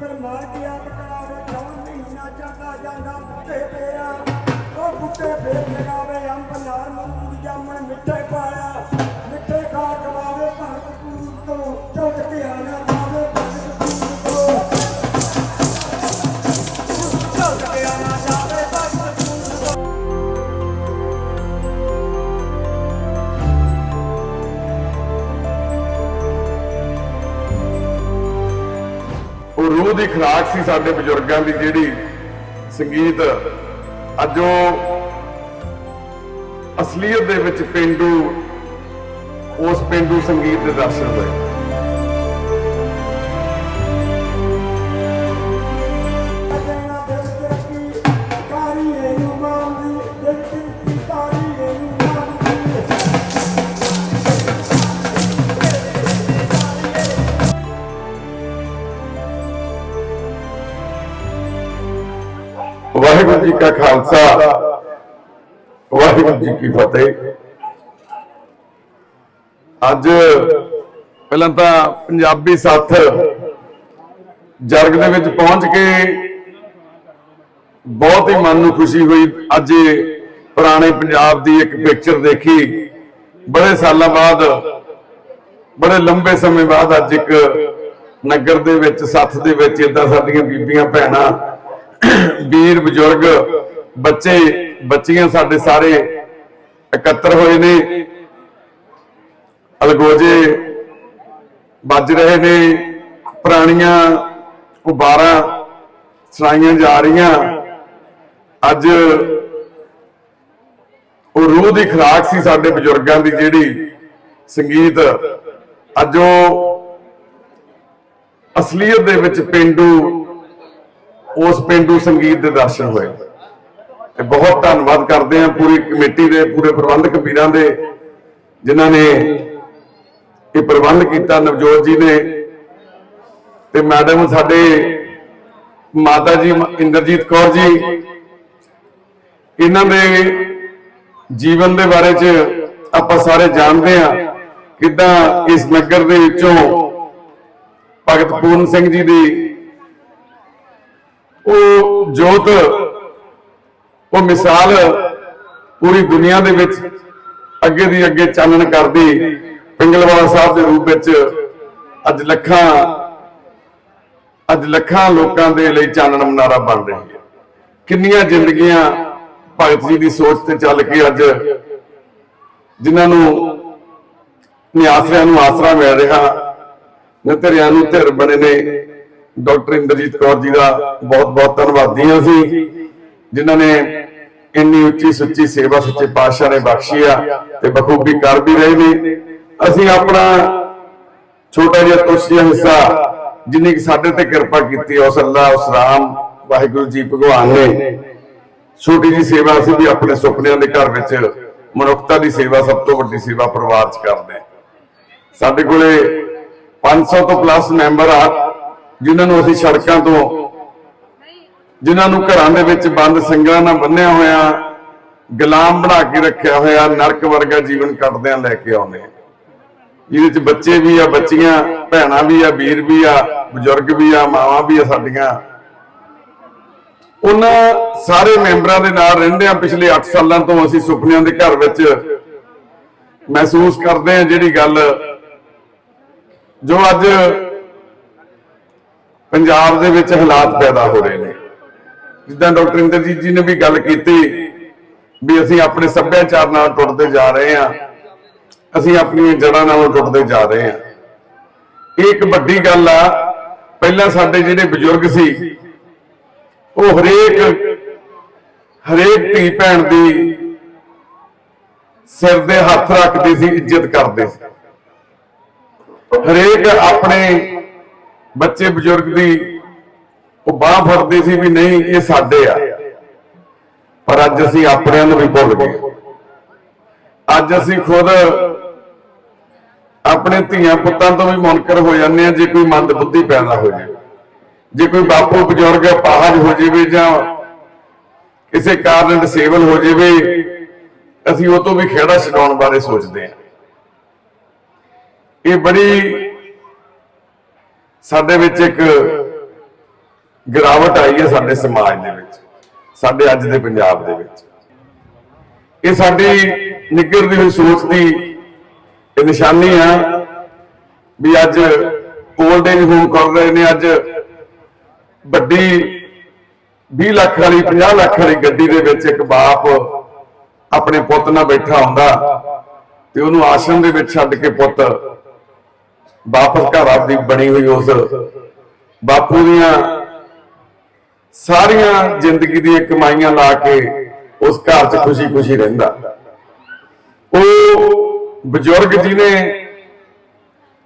ਫਿਰ ਮਾਰ ਕੇ ਆਪ ਕਰਾਵੇ ਜੌਨ ਮਹੀਨਾ ਚੜਦਾ ਜਾਂਦਾ, ਬੁੱਢੇ ਪਿਆ ਉਹ ਬੁੱਢੇ ਫੇਰ ਲਗਾਵੇ ਅੰਬ ਨਾਰ ਮੂੰਗ ਜਾਮਣ ਮਿੱਠੇ ਪਾਇਆ ਦੀ ਖੁਰਾਕ ਸੀ ਸਾਡੇ ਬਜ਼ੁਰਗਾਂ ਦੀ ਜਿਹੜੀ ਸੰਗੀਤ, ਅੱਜ ਉਹ ਅਸਲੀਅਤ ਦੇ ਵਿੱਚ ਪਿੰਡੂ, ਉਸ ਪਿੰਡੂ ਸੰਗੀਤ ਦੇ ਦਰਸ਼ਨ ਹੋਏ। ਵਾਹਿਗੁਰੂ ਜੀ ਕਾ ਖਾਲਸਾ। ਵਾਹਿਗੁਰੂ ਜੀ ਕੀ ਫਤਿਹ। ਅੱਜ ਪਹਿਲਾਂ ਤਾਂ ਪੰਜਾਬੀ ਸਾਥ ਜਰਗ ਦੇ ਵਿੱਚ ਪਹੁੰਚ ਕੇ ਬਹੁਤ ਹੀ ਮਨ ਨੂੰ ਖੁਸ਼ੀ ਹੋਈ। ਅੱਜ ਪੁਰਾਣੇ ਪੰਜਾਬ ਦੀ ਇੱਕ ਪਿਕਚਰ ਦੇਖੀ। ਬੜੇ ਸਾਲਾਂ ਬਾਅਦ, ਬੜੇ ਲੰਬੇ ਸਮੇਂ ਬਾਅਦ ਅੱਜ ਇੱਕ ਨਗਰ ਦੇ ਵਿੱਚ, ਸੱਥ ਦੇ ਵਿੱਚ ਇਦਾਂ ਸਾਡੀਆਂ ਬੀਬੀਆਂ, ਭੈਣਾਂ ਵੀਰ, ਬਜ਼ੁਰਗ, ਬੱਚੇ, ਬੱਚੀਆਂ ਸਾਡੇ ਸਾਰੇ ਇਕੱਤਰ ਹੋਏ ਨੇ। ਅਲਗੋਜੇ ਵੱਜ ਰਹੇ ਨੇ। ਪੁਰਾਣੀਆਂ ਉਬਾਰਾਂ ਸੁਣਾਈਆਂ ਜਾ ਰਹੀਆਂ। ਅੱਜ ਉਹ ਰੂਹ ਦੀ ਖੁਰਾਕ ਸੀ ਸਾਡੇ ਬਜ਼ੁਰਗਾਂ ਦੀ, ਜਿਹੜੀ ਸੰਗੀਤ ਅੱਜ ਉਹ ਅਸਲੀਅਤ ਦੇ ਵਿੱਚ ਪਿੰਡੂ ਉਸ ਪਿੰਡੂ ਸੰਗੀਤ ਦੇ ਦਰਸ਼ਨ ਹੋਏ। ਤੇ ਬਹੁਤ ਧੰਨਵਾਦ ਕਰਦੇ ਹਾਂ ਪੂਰੀ ਕਮੇਟੀ ਦੇ, ਪੂਰੇ ਪ੍ਰਬੰਧਕ ਵੀਰਾਂ ਦੇ, ਜਿਨ੍ਹਾਂ ਨੇ ਇਹ ਪ੍ਰਬੰਧ ਕੀਤਾ। ਨਵਜੋਤ ਜੀ ਨੇ ਤੇ ਮੈਡਮ ਸਾਡੇ ਮਾਤਾ ਜੀ ਇੰਦਰਜੀਤ ਕੌਰ ਜੀ, ਇਹਨਾਂ ਦੇ ਜੀਵਨ ਦੇ ਬਾਰੇ ਚ ਆਪਾਂ ਸਾਰੇ ਜਾਣਦੇ ਹਾਂ ਕਿਦਾਂ ਇਸ ਨਗਰ ਦੇ ਵਿੱਚੋਂ ਭਗਤ ਪੂਰਨ ਸਿੰਘ ਜੀ ਦੀ ਉਹ ਜੋਤ, ਉਹ ਮਿਸਾਲ ਪੂਰੀ ਦੁਨੀਆ ਦੇ ਵਿੱਚ ਅੱਗੇ ਦੀ ਅੱਗੇ ਚਾਨਣ ਕਰਦੀ ਪਿੰਗਲਵਾਲ ਸਾਹਿਬ ਦੇ ਰੂਪ ਵਿੱਚ ਅੱਜ ਲੱਖਾਂ ਅੱਜ ਲੱਖਾਂ ਲੋਕਾਂ ਦੇ ਲਈ ਚਾਨਣ ਮਨਾਰਾ ਬਣ ਰਹੀ ਹੈ। ਕਿੰਨੀਆਂ ਜ਼ਿੰਦਗੀਆਂ ਭਗਤ ਜੀ ਦੀ ਸੋਚ ਤੇ ਚੱਲ ਕੇ ਅੱਜ ਜਿਨ੍ਹਾਂ ਨੂੰ ਨਿਆਸਰਿਆਂ ਨੂੰ ਆਸਰਾ ਮਿਲ ਰਿਹਾ, ਨਿਤਰਿਆਂ ਨੂੰ ਧਿਰ ਬਣੇ ਨੇ ਡਾਕਟਰ ਇੰਦਰਜੀਤ ਕੌਰ ਜੀ ਦਾ ਬਹੁਤ ਬਹੁਤ ਧੰਨਵਾਦੀ ਹਾਂ ਅਸੀਂ, ਜਿਨ੍ਹਾਂ ਨੇ ਇੰਨੀ ਉੱਚੀ ਸੁੱਚੀ ਸੇਵਾ ਸੱਚੇ ਪਾਤਸ਼ਾਹ ਨੇ ਬਖਸ਼ੀ ਆ ਤੇ ਬਖੂਬੀ ਕਰ ਵੀ ਰਹੇ ਨੇ। ਅਸੀਂ ਆਪਣਾ ਛੋਟਾ ਜਿਹਾ ਤੁਛ ਜਿਹਾ ਹਿੱਸਾ, ਜਿੰਨੀ ਕਿ ਸਾਡੇ ਤੇ ਕਿਰਪਾ ਕੀਤੀ, ਉਸ ਅੱਲਾ, ਉਸ ਰਾਮ, ਵਾਹਿਗੁਰੂ ਜੀ, ਭਗਵਾਨ ਨੇ। ਛੋਟੀ ਜੀ ਸੇਵਾ ਅਸੀਂ ਵੀ ਆਪਣੇ ਸੁਪਨਿਆਂ ਦੇ ਘਰ ਵਿੱਚ ਮਨੁੱਖਤਾ ਦੀ ਸੇਵਾ ਸਭ ਤੋਂ ਵੱਡੀ ਸੇਵਾ ਪਰਿਵਾਰ 'ਚ ਕਰਦੇ ਹਾਂ। ਸਾਡੇ ਕੋਲੇ 500 ਤੋਂ ਪਲੱਸ ਮੈਂਬਰ ਆ। ਜਿਨ੍ਹਾਂ ਨੂੰ ਅਸੀਂ ਸੜਕਾਂ ਤੋਂ, ਜਿਨ੍ਹਾਂ ਨੂੰ ਘਰਾਂ ਦੇ ਵਿੱਚ ਬੰਦ ਸੰਗਲਾਂ ਨਾਲ ਬੰਨਿਆ ਹੋਇਆ, ਗੁਲਾਮ ਬਣਾ ਕੇ ਰੱਖਿਆ ਹੋਇਆ ਨਰਕ ਵਰਗਾ ਜੀਵਨ ਕੱਟਦਿਆਂ ਲੈ ਕੇ ਆਉਂਦੇ ਆ ਜਿਹਦੇ ਚ ਬੱਚੇ ਵੀ ਆ, ਬੱਚੀਆਂ, ਭੈਣਾਂ ਵੀ ਆ, ਵੀਰ ਵੀ ਆ, ਬਜ਼ੁਰਗ ਵੀ ਆ, ਮਾਵਾਂ ਵੀ ਆ ਸਾਡੀਆਂ। ਉਹਨਾਂ ਸਾਰੇ ਮੈਂਬਰਾਂ ਦੇ ਨਾਲ ਰਹਿੰਦੇ ਆ ਪਿਛਲੇ 8 ਸਾਲਾਂ ਤੋਂ ਅਸੀਂ ਸੁਪਨਿਆਂ ਦੇ ਘਰ ਵਿੱਚ ਮਹਿਸੂਸ ਕਰਦੇ ਆ ਜਿਹੜੀ ਗੱਲ ਜੋ ਅੱਜ ਪੰਜਾਬ ਦੇ ਵਿੱਚ ਹਾਲਾਤ ਪੈਦਾ ਹੋ ਰਹੇ ਨੇ। ਜਿੱਦਾਂ ਡਾਕਟਰ ਇੰਦਰਜੀਤ ਜੀ ਨੇ ਵੀ ਗੱਲ ਕੀਤੀ ਵੀ ਅਸੀਂ ਆਪਣੇ ਸੱਭਿਆਚਾਰ ਨਾਲ ਟੁੱਟਦੇ ਜਾ ਰਹੇ ਹਾਂ। ਅਸੀਂ ਆਪਣੀਆਂ ਜੜ੍ਹਾਂ ਨਾਲੋਂ ਟੁੱਟਦੇ ਜਾ ਰਹੇ ਹਾਂ। ਇਹ ਇੱਕ ਵੱਡੀ ਗੱਲ ਆ, ਪਹਿਲਾਂ ਸਾਡੇ ਜਿਹੜੇ ਬਜ਼ੁਰਗ ਸੀ, ਉਹ ਹਰੇਕ ਹਰੇਕ ਧੀ ਭੈਣ ਦੀ ਸਿਰ ਦੇ ਹੱਥ ਰੱਖਦੇ ਸੀ, ਇੱਜ਼ਤ ਕਰਦੇ ਸੀ। ਹਰੇਕ ਆਪਣੇ ਬੱਚੇ ਬਜ਼ੁਰਗ ਦੀ ਉਹ ਬਾਹ ਫੜਦੇ ਸੀ ਵੀ ਨਹੀਂ, ਇਹ ਸਾਡੇ ਆ। ਪਰ ਅੱਜ ਅਸੀਂ ਆਪਣਿਆਂ ਨੂੰ ਵੀ ਭੁੱਲ ਗਏ। ਅੱਜ ਅਸੀਂ ਖੁਦ ਆਪਣੇ ਧੀਆਂ ਪੁੱਤਾਂ ਤੋਂ ਵੀ ਮੁਨਕਰ ਹੋ ਜਾਂਦੇ ਆ ਜੇ ਕੋਈ ਮੰਦ ਬੁੱਧੀ ਪੈਦਾ ਹੋ ਜਾਵੇ। ਜੇ ਕੋਈ ਬਾਪੂ ਬਜ਼ੁਰਗ ਪਾਹਜ ਹੋ ਜਾਵੇ ਜਾਂ ਕਿਸੇ ਕਾਰਨ ਡਿਸੇਬਲ ਹੋ ਜਾਵੇ, ਅਸੀਂ ਉਹ ਤੋਂ ਵੀ ਖੇੜਾ ਛਡਾਉਣ ਬਾਰੇ ਸੋਚਦੇ ਹਾਂ। ਇਹ ਬੜੀ ਸਾਡੇ ਵਿੱਚ ਇੱਕ ਗਿਰਾਵਟ ਆਈ ਹੈ ਸਾਡੇ ਸਮਾਜ ਦੇ ਵਿੱਚ, ਸਾਡੇ ਅੱਜ ਦੇ ਪੰਜਾਬ ਦੇ ਵਿੱਚ। ਇਹ ਸਾਡੀ ਨਿੱਗਰਦੀ ਹੋਈ ਸੋਚ ਦੀ ਇਹ ਨਿਸ਼ਾਨੀ ਆ ਵੀ ਅੱਜ 올ਡ ਏਜ ਹੋਮ ਕਰ ਰਹੇ ਨੇ, ਅੱਜ ਵੱਡੀ 20 ਲੱਖ ਵਾਲੀ 50 ਲੱਖ ਵਾਲੀ ਗੱਡੀ ਦੇ ਵਿੱਚ ਇੱਕ ਬਾਪ ਆਪਣੇ ਪੁੱਤ ਨਾਲ ਬੈਠਾ ਹੁੰਦਾ ਤੇ ਉਹਨੂੰ ਆਸ਼ਰਮ ਦੇ ਵਿੱਚ ਛੱਡ ਕੇ ਪੁੱਤ ਵਾਪਸ ਘਰ ਆਪਦੀ ਬਣੀ ਹੋਈ ਉਸ ਬਾਪੂ ਦੀਆਂ ਸਾਰੀਆਂ ਜ਼ਿੰਦਗੀ ਦੀਆਂ ਕਮਾਈਆਂ ਲਾ ਕੇ ਉਸ ਘਰ 'ਚ ਖੁਸ਼ੀ-ਖੁਸ਼ੀ ਰਹਿੰਦਾ। ਉਹ ਬਜ਼ੁਰਗ ਜਿਹਨੇ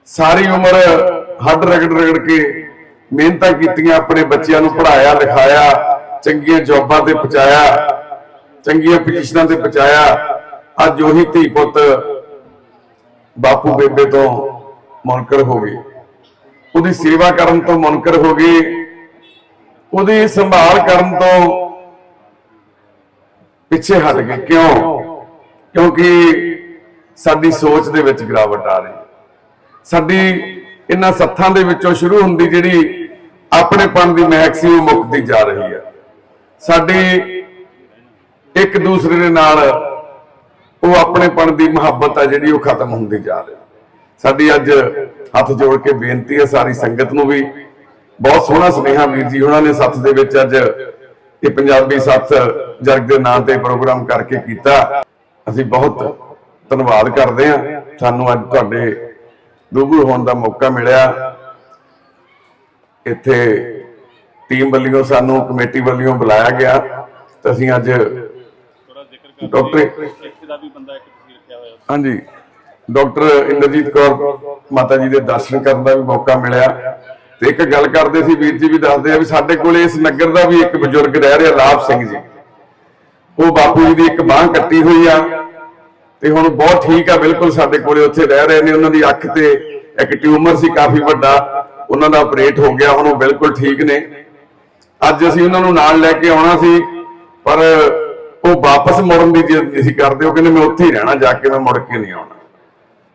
ਸਾਰੀ ਉਮਰ ਹੱਡ ਰਗੜ ਰਗੜ ਕੇ ਮਿਹਨਤਾਂ ਕੀਤੀਆਂ, ਆਪਣੇ ਬੱਚਿਆਂ ਨੂੰ ਪੜ੍ਹਾਇਆ, ਲਿਖਾਇਆ, ਚੰਗੀਆਂ ਜੌਬਾਂ ਤੇ ਪਹੁੰਚਾਇਆ, ਚੰਗੀਆਂ ਪੋਜੀਸ਼ਨਾਂ ਤੇ ਪਹੁੰਚਾਇਆ, ਅੱਜ ਉਹੀ ਧੀ ਪੁੱਤ ਬਾਪੂ ਬੇਬੇ ਤੋਂ ਮੁਨਕਰ ਹੋ ਗਏ ਉਹਦੀ ਸੇਵਾ ਕਰਨ ਤੋਂ ਮੁਨਕਰ ਹੋ ਗਏ ਉਹਦੀ ਸੰਭਾਲ ਕਰਨ ਤੋਂ ਪਿੱਛੇ ਹਟ ਗਏ ਕਿਉਂ? ਕਿਉਂਕਿ ਸਾਡੀ ਸੋਚ ਦੇ ਵਿੱਚ ਗਿਰਾਵਟ ਆ ਰਹੀ ਸਾਡੀ ਇਹਨਾਂ ਸੱਥਾਂ ਦੇ ਵਿੱਚੋਂ ਸ਼ੁਰੂ ਹੁੰਦੀ ਜਿਹੜੀ ਆਪਣੇਪਣ ਦੀ ਮਹਿਕ ਸੀ, ਉਹ ਮੁੱਕਦੀ ਜਾ ਰਹੀ ਹੈ। ਸਾਡੀ ਇੱਕ ਦੂਸਰੇ ਦੇ ਨਾਲ ਉਹ ਆਪਣੇਪਣ ਦੀ ਮੁਹੱਬਤ ਆ ਜਿਹੜੀ ਉਹ ਖਤਮ ਹੁੰਦੀ ਜਾ ਰਹੀ ਸਾਡੀ ਅੱਜ ਹੱਥ ਜੋੜ ਕੇ ਬੇਨਤੀ ਹੈ ਸਾਰੀ ਸੰਗਤ ਨੂੰ ਵੀ। ਬਹੁਤ ਸੋਹਣਾ ਸੁਨੇਹਾ ਵੀਰ ਜੀ ਉਹਨਾਂ ਨੇ ਸੱਥ ਦੇ ਵਿੱਚ ਅੱਜ ਇਹ ਪੰਜਾਬੀ ਸੱਥ ਜਰਗ ਦੇ ਨਾਂ ਤੇ ਪ੍ਰੋਗਰਾਮ ਕਰਕੇ ਕੀਤਾ। ਅਸੀਂ ਬਹੁਤ ਧੰਨਵਾਦ ਕਰਦੇ ਹਾਂ। ਸਾਨੂੰ ਅੱਜ ਤੁਹਾਡੇ ਰੂਬਰੂ ਹੋਣ ਦਾ ਮੌਕਾ ਮਿਲਿਆ। ਇੱਥੇ ਟੀਮ ਵੱਲੋਂ ਸਾਨੂੰ ਕਮੇਟੀ ਵੱਲੋਂ ਬੁਲਾਇਆ ਗਿਆ। ਤੇ ਅਸੀਂ ਅੱਜ ਥੋੜਾ ਜ਼ਿਕਰ ਕਰ ਡਾਕਟਰ ਇੱਕ ਦਾ ਵੀ ਬੰਦਾ ਇੱਕ ਤੁਸੀਂ ਰੱਖਿਆ ਹੋਇਆ। ਹਾਂਜੀ। ਡਾਕਟਰ ਇੰਦਰਜੀਤ ਕੌਰ ਮਾਤਾ ਜੀ ਦੇ ਦਰਸ਼ਨ ਕਰਨ ਦਾ ਵੀ ਮੌਕਾ ਮਿਲਿਆ। ਤੇ ਇੱਕ ਗੱਲ ਕਰਦੇ ਸੀ, ਵੀਰ ਜੀ ਵੀ ਦੱਸਦੇ ਆ ਵੀ ਸਾਡੇ ਕੋਲ ਇਸ ਨਗਰ ਦਾ ਵੀ ਇੱਕ ਬਜ਼ੁਰਗ ਰਹਿ ਰਿਹਾ ਲਾਭ ਸਿੰਘ ਜੀ। ਉਹ ਬਾਪੂ ਜੀ ਦੀ ਇੱਕ ਬਾਹ ਕੱਟੀ ਹੋਈ ਆ ਤੇ ਹੁਣ ਬਹੁਤ ਠੀਕ ਆ, ਬਿਲਕੁਲ ਸਾਡੇ ਕੋਲੇ ਉੱਥੇ ਰਹਿ ਰਹੇ ਨੇ। ਉਹਨਾਂ ਦੀ ਅੱਖ ਤੇ ਇੱਕ ਟਿਊਮਰ ਸੀ ਕਾਫੀ ਵੱਡਾ, ਉਹਨਾਂ ਦਾ ਆਪਰੇਟ ਹੋ ਗਿਆ, ਹੁਣ ਉਹ ਬਿਲਕੁਲ ਠੀਕ ਨੇ। ਅੱਜ ਅਸੀਂ ਉਹਨਾਂ ਨੂੰ ਨਾਲ ਲੈ ਕੇ ਆਉਣਾ ਸੀ, ਪਰ ਉਹ ਵਾਪਸ ਮੁੜਨ ਦੀ ਜਿੱਦ ਨਹੀਂ ਸੀ ਕਰਦੇ, ਉਹ ਕਹਿੰਦੇ ਮੈਂ ਉੱਥੇ ਹੀ ਰਹਿਣਾ, ਜਾ ਕੇ ਮੈਂ ਮੁੜ ਕੇ ਨਹੀਂ ਆਉਣਾ।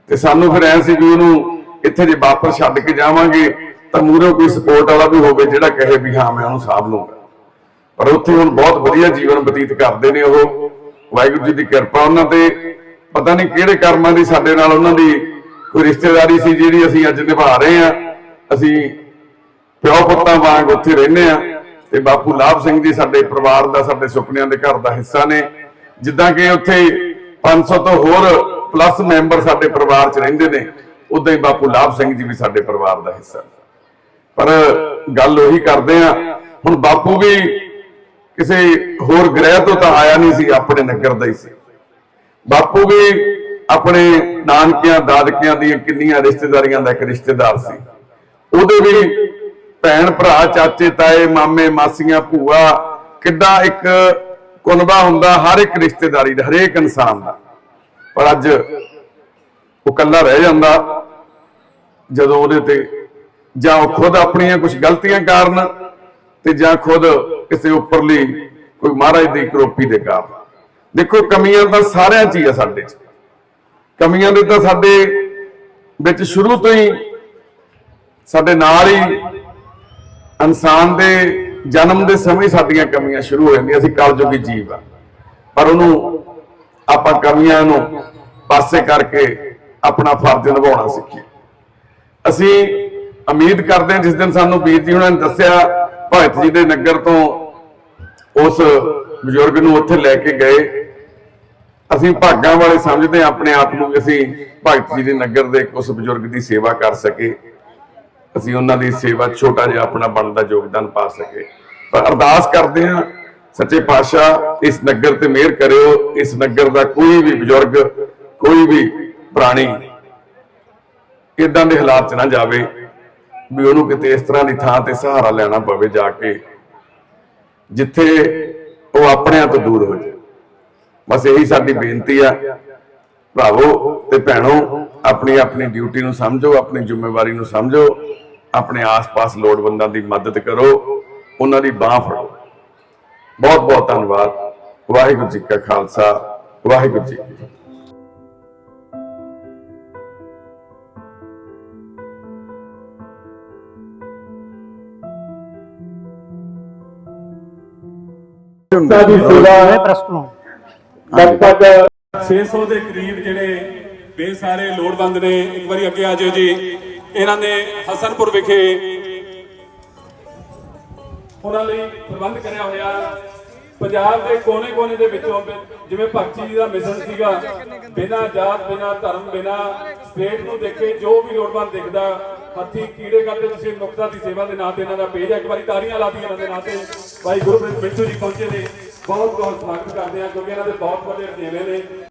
ਤੇ ਸਾਨੂੰ ਫਿਰ ਐ ਸੀ ਵੀ ਉਹਨੂੰ ਇੱਥੇ ਜੇ ਵਾਪਸ ਛੱਡ ਕੇ ਜਾਵਾਂਗੇ, ਤਾਂ ਮੂਹਰੇ ਕੋਈ ਸਪੋਰਟ ਵਾਲਾ ਵੀ ਹੋਵੇ ਜਿਹੜਾ ਕਹੇ ਵੀ ਹਾਂ, ਮੈਂ ਉਹਨੂੰ ਸਾਂਭ ਲੂੰਗਾ ਪਰ ਉੱਥੇ ਹੁਣ ਬਹੁਤ ਵਧੀਆ ਜੀਵਨ ਬਤੀਤ ਕਰਦੇ ਨੇ ਉਹ। ਵਾਹਿਗੁਰੂ ਜੀ ਦੀ ਕਿਰਪਾ ਉਹਨਾਂ ਤੇ। ਪਤਾ ਨਹੀਂ ਕਿਹੜੇ ਕਰਮਾਂ ਦੀ ਸਾਡੇ ਨਾਲ ਉਹਨਾਂ ਦੀ ਕੋਈ ਰਿਸ਼ਤੇਦਾਰੀ ਸੀ ਜਿਹੜੀ ਅਸੀਂ ਅੱਜ ਨਿਭਾ ਰਹੇ ਹਾਂ। ਅਸੀਂ ਪਿਓ ਪੁੱਤਾਂ ਵਾਂਗ ਉੱਥੇ ਰਹਿੰਦੇ ਆ ਤੇ ਬਾਪੂ ਲਾਭ ਸਿੰਘ ਜੀ ਸਾਡੇ ਪਰਿਵਾਰ ਦਾ, ਸਾਡੇ ਸੁਪਨਿਆਂ ਦੇ ਘਰ ਦਾ ਹਿੱਸਾ ਨੇ। ਜਿੱਦਾਂ ਕਿ ਉੱਥੇ 500 ਤੋਂ ਹੋਰ ਪਲੱਸ ਮੈਂਬਰ ਸਾਡੇ ਪਰਿਵਾਰ 'ਚ ਰਹਿੰਦੇ ਨੇ ਉਦਾਂ ਹੀ ਬਾਪੂ ਲਾਭ ਸਿੰਘ ਜੀ ਵੀ ਸਾਡੇ ਪਰਿਵਾਰ ਦਾ ਹਿੱਸਾ ਪਰ ਗੱਲ ਉਹੀ ਕਰਦੇ ਆ, ਹੁਣ ਬਾਪੂ ਵੀ ਕਿਸੇ ਹੋਰ ਗ੍ਰਹਿ ਤੋਂ ਤਾਂ ਆਇਆ ਨਹੀਂ ਸੀ, ਆਪਣੇ ਨਗਰ ਦਾ ਹੀ ਸੀ। ਬਾਪੂ ਵੀ ਆਪਣੇ ਨਾਨਕਿਆਂ, ਦਾਦਕਿਆਂ ਦੀਆਂ ਕਿੰਨੀਆਂ ਰਿਸ਼ਤੇਦਾਰੀਆਂ ਦਾ ਇੱਕ ਰਿਸ਼ਤੇਦਾਰ ਸੀ। ਉਹਦੇ ਵੀ ਭੈਣ, ਭਰਾ, ਚਾਚੇ, ਤਾਏ, ਮਾਮੇ, ਮਾਸੀਆਂ, ਭੂਆ ਕਿੱਦਾਂ ਇੱਕ ਕੁਨਬਾ ਹੁੰਦਾ, ਹਰ ਇੱਕ ਰਿਸ਼ਤੇਦਾਰੀ ਦਾ, ਹਰੇਕ ਇਨਸਾਨ ਦਾ। ਪਰ ਅੱਜ ਉਹ ਇਕੱਲਾ ਰਹਿ ਜਾਂਦਾ ਜਦੋਂ ਉਹਦੇ ਤੇ ਜਾਂ ਉਹ ਖੁਦ ਆਪਣੀਆਂ ਕੁਝ ਗਲਤੀਆਂ ਕਾਰਨ ਤੇ ਜਾਂ ਖੁਦ ਕਿਸੇ ਉੱਪਰਲੀ ਕੋਈ ਮਹਾਰਾਜ ਦੀ ਕਰੋਪੀ ਦੇ ਕਾਰਨ। ਦੇਖੋ, ਕਮੀਆਂ ਤਾਂ ਸਾਰਿਆਂ 'ਚ ਹੀ ਆ ਸਾਡੇ 'ਚ। ਕਮੀਆਂ ਦੇ ਤਾਂ ਸਾਡੇ ਵਿੱਚ ਸ਼ੁਰੂ ਤੋਂ ਹੀ ਸਾਡੇ ਨਾਲ ਹੀ ਇਨਸਾਨ ਦੇ ਜਨਮ ਦੇ ਸਮੇਂ ਸਾਡੀਆਂ ਕਮੀਆਂ ਸ਼ੁਰੂ ਹੋ ਜਾਂਦੀਆਂ ਅਸੀਂ ਕਲਯੁਗੀ ਜੀਵ ਆ। ਪਰ ਉਹਨੂੰ ਆਪਾਂ ਕਮੀਆਂ ਨੂੰ ਪਾਸੇ ਕਰਕੇ ਆਪਣਾ ਫਰਜ਼ ਨਿਭਾਉਣਾ ਸਿੱਖੀਏ। ਅਸੀਂ ਉਮੀਦ ਕਰਦੇ ਹਾਂ ਜਿਸ ਦਿਨ ਸਾਨੂੰ ਵੀਰ ਜੀ ਉਹਨਾਂ ਨੇ ਦੱਸਿਆ, ਭਗਤ ਜੀ ਦੇ ਨਗਰ ਤੋਂ ਉਸ ਬਜ਼ੁਰਗ ਨੂੰ ਉੱਥੇ ਲੈ ਕੇ ਗਏ। ਅਸੀਂ ਭਾਗਾਂ ਵਾਲੇ ਸਮਝਦੇ ਹਾਂ, ਆਪਣੇ ਆਪ ਨੂੰ ਕਿ ਅਸੀਂ ਭਗਤ ਜੀ ਦੇ ਨਗਰ ਦੇ ਉਸ ਬਜ਼ੁਰਗ ਦੀ ਸੇਵਾ ਕਰ ਸਕੇ। ਅਸੀਂ ਉਹਨਾਂ ਦੀ ਸੇਵਾ ਛੋਟਾ ਜਿਹਾ ਆਪਣਾ ਬਣਦਾ ਯੋਗਦਾਨ ਪਾ ਸਕੇ। ਪਰ ਅਰਦਾਸ ਕਰਦੇ ਹਾਂ ਸੱਚੇ ਪਾਤਸ਼ਾਹ, ਇਸ ਨਗਰ ਤੇ ਮਿਹਰ ਕਰਿਓ, ਇਸ ਨਗਰ ਦਾ ਕੋਈ ਵੀ ਬਜ਼ੁਰਗ, ਕੋਈ ਵੀ ਪ੍ਰਾਣੀ ਇਦਾਂ ਦੇ ਹਾਲਾਤ 'ਚ ਨਾ ਜਾਵੇ ਵੀ ਉਹਨੂੰ ਕਿਤੇ ਇਸ ਤਰ੍ਹਾਂ ਦੀ ਥਾਂ ਤੇ ਸਹਾਰਾ ਲੈਣਾ ਪਵੇ ਜਾ ਕੇ, ਜਿੱਥੇ ਉਹ ਆਪਣਿਆਂ ਤੋਂ ਦੂਰ ਹੋ ਜਾਵੇ ਬਸ ਇਹੀ ਸਾਡੀ ਬੇਨਤੀ ਆ। ਭਰਾਵੋ ਤੇ ਭੈਣੋ, ਆਪਣੀ ਆਪਣੀ ਡਿਊਟੀ ਨੂੰ ਸਮਝੋ, ਆਪਣੀ ਜ਼ਿੰਮੇਵਾਰੀ ਨੂੰ ਸਮਝੋ, ਆਪਣੇ ਆਸ-ਪਾਸ ਲੋੜਵੰਦਾਂ ਦੀ ਮਦਦ ਕਰੋ, ਉਹਨਾਂ ਦੀ ਬਾਹ ਫੜੋ। ਬਹੁਤ ਬਹੁਤ ਧੰਨਵਾਦ। ਵਾਹਿਗੁਰੂ ਜੀ ਕਾ ਖਾਲਸਾ ਵਾਹਿਗੁਰੂ ਜੀ ਕੀ ਫਤਿਹ। ਹੁੰਦੇ ਦੀ ਸੇਵਾ ਲਗਭਗ 600 ਦੇ ਕਰੀਬ ਜਿਹੜੇ ਬੇਸਾਰੇ ਲੋੜਵੰਦ ਨੇ ਇੱਕ ਵਾਰੀ ਅੱਗੇ ਆ ਜਾਓ ਜੀ। ਇਹਨਾਂ ਨੇ ਹਸਨਪੁਰ ਵਿਖੇ ਉਹਨਾਂ ਲਈ ਪ੍ਰਬੰਧ ਕਰਿਆ ਹੋਇਆ। ਪੰਜਾਬ ਦੇ ਕੋਨੇ-ਕੋਨੇ ਦੇ ਵਿੱਚੋਂ ਜਿਵੇਂ ਭਗਤੀ ਜੀ ਦਾ ਮਿਸ਼ਨ ਸੀਗਾ, ਬਿਨਾਂ ਜਾਤ, ਬਿਨਾਂ ਧਰਮ, ਬਿਨਾਂ ਸਟੇਟ ਨੂੰ ਦੇਖੇ ਜੋ ਵੀ ਲੋੜਵੰਦ ਦਿਖਦਾ, ਹੱਥੀ ਕੀੜੇ ਕਰਦੇ ਤੁਸੀਂ ਨੁਕਤਾ ਦੀ ਸੇਵਾ ਦੇ ਨਾਂ ਤੇ ਇਹਨਾਂ ਦਾ ਪੇਜ ਹੈ। ਇੱਕ ਵਾਰੀ ਤਾਰੀਆਂ ਲਾਦੀਆਂ ਇਹਨਾਂ ਦੇ ਨਾਂ ਤੇ। ਭਾਈ ਗੁਰਪ੍ਰੀਤ ਮਿੰਟੂ ਜੀ ਪਹੁੰਚੇ ਨੇ। ਬਹੁਤ ਬਹੁਤ ਸਵਾਗਤ ਕਰਦੇ ਆ ਕਿਉਂਕਿ ਇਹਨਾਂ ਦੇ ਬਹੁਤ ਵੱਡੇ ਦੇਵੇ ਨੇ।